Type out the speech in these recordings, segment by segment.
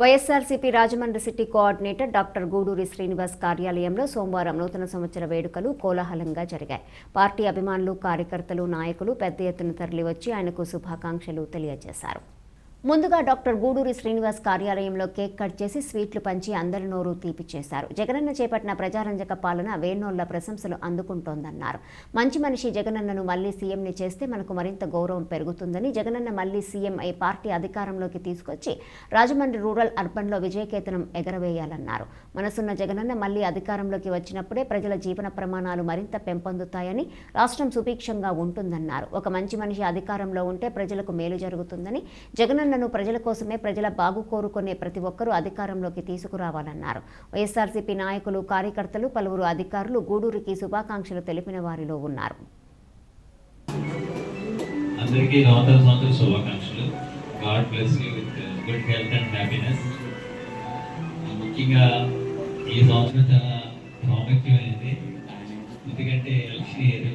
YSRCP Rajahmundry city coordinator doctor Guduri Srinivas కార్యాలయంలో సోమవారం నూతన సంవత్సర వేడుకలు కోలాహలంగా జరిగాయి. పార్టీ అభిమానులు కార్యకర్తలు నాయకులు పెద్ద ఎత్తున తరలివచ్చి ఆయనకు శుభాకాంక్షలు తెలియజేశారు. ముందుగా డాక్టర్ గూడూరి శ్రీనివాస్ కార్యాలయంలో కేక్ కట్ చేసి స్వీట్లు పంచి అందరి నోరు తీపి చేశారు. జగనన్న చేపట్టిన ప్రజారంజక పాలన వేణోళ్ళ ప్రశంసలు అందుకుంటోందన్నారు. మంచి మనిషి జగనన్నను మళ్ళీ సీఎంని చేస్తే మనకు మరింత గౌరవం పెరుగుతుందని జగనన్న మళ్ళీ సీఎం అయి పార్టీ అధికారంలోకి తీసుకొచ్చి రాజమండ్రి రూరల్ అర్బన్లో విజయకేతనం ఎగరవేయాలన్నారు. మనసున్న జగనన్న మళ్ళీ అధికారంలోకి వచ్చినప్పుడే ప్రజల జీవన ప్రమాణాలు మరింత పెంపొందుతాయని రాష్ట్రం సుభిక్షంగా ఉంటుందన్నారు. ఒక మంచి మనిషి అధికారంలో ఉంటే ప్రజలకు మేలు జరుగుతుందని జగనన్న జగనన్నను ప్రజల కోసమే ప్రజల బాగు కోరుకునే ప్రతి ఒక్కరూ అధికారంలోకి తీసుకురావాలన్నారు. వైఎస్ఆర్సీపీ నాయకులు కార్యకర్తలు పలువురు అధికారులు గూడూరికి శుభాకాంక్షలు తెలిపిన వారిలో ఉన్నారు. అందరికీ నూతన సంవత్సర శుభాకాంక్షలు. God bless you with good health and happiness. ముఖ్యంగా ఈ సంవత్సరం చాలా ప్రాముఖ్యమైనది ఎందుకంటే ఎలక్షన్ ఇయర్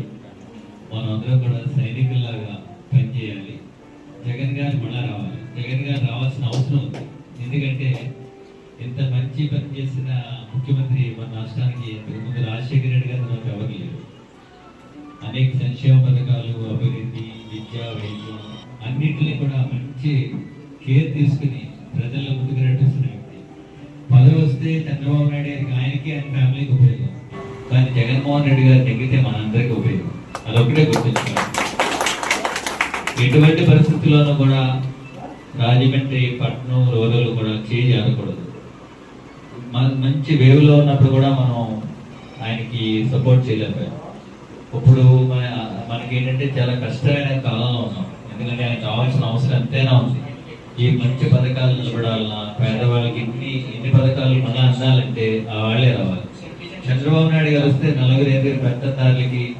మనందరం కూడా సైనికుల్లాగా పనిచేయాలి. జగన్ గారు మళ్ళా రావాలి. జగన్ గారు రావాల్సిన అవసరం ఉంది. ఎందుకంటే ఇంత మంచి పని చేసిన ముఖ్యమంత్రి మన రాష్ట్రానికి ఇంతకుముందు రాజశేఖర రెడ్డి గారు మనకు ఎవరు లేరు. అనేక సంక్షేమ పథకాలు అభివృద్ధి విద్య వైద్యం అన్నింటినీ కూడా మంచి కేర్ తీసుకుని ప్రజల్లో ముందుకు నడిపిస్తున్న వ్యక్తి. పదవి వస్తే చంద్రబాబు నాయుడు గారికి ఆయనకి ఆయన ఫ్యామిలీకి ఉపయోగం. కానీ జగన్మోహన్ రెడ్డి గారు తగ్గితే మనందరికీ ఉపయోగం. అదొకటే గుర్తుంచుకోవాలి. ఎటువంటి పరిస్థితుల్లోనూ కూడా రాజమండ్రి పట్నం రూరల్ కూడా చేయి ఆడకూడదు మన- మంచి వేవ్లో ఉన్నప్పుడు కూడా మనం ఆయనకి సపోర్ట్ చేయలేకపోయాం. ఇప్పుడు మన మనకి ఏంటంటే చాలా కష్టమైన కాలంలో ఉన్నాం. ఎందుకంటే ఆయన కావాల్సిన అవసరం ఎంతైనా ఉంది. ఈ మంచి పథకాలు నిలబడాలన్నా పేదవాళ్ళకి ఎన్ని ఎన్ని పథకాలు మళ్ళీ అందాలంటే ఆ వాళ్ళే రావాలి. చంద్రబాబు నాయుడు గారు వస్తే నలుగురు ఐదుగురు పెద్దదారులకి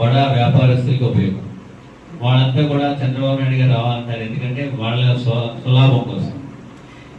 బడా వ్యాపారస్తులకి ఉపయోగం. వాళ్ళంతా కూడా చంద్రబాబు నాయుడు గారు రావాలంటారు. ఎందుకంటే వాళ్ళ స్వ- స్వలాభం కోసం.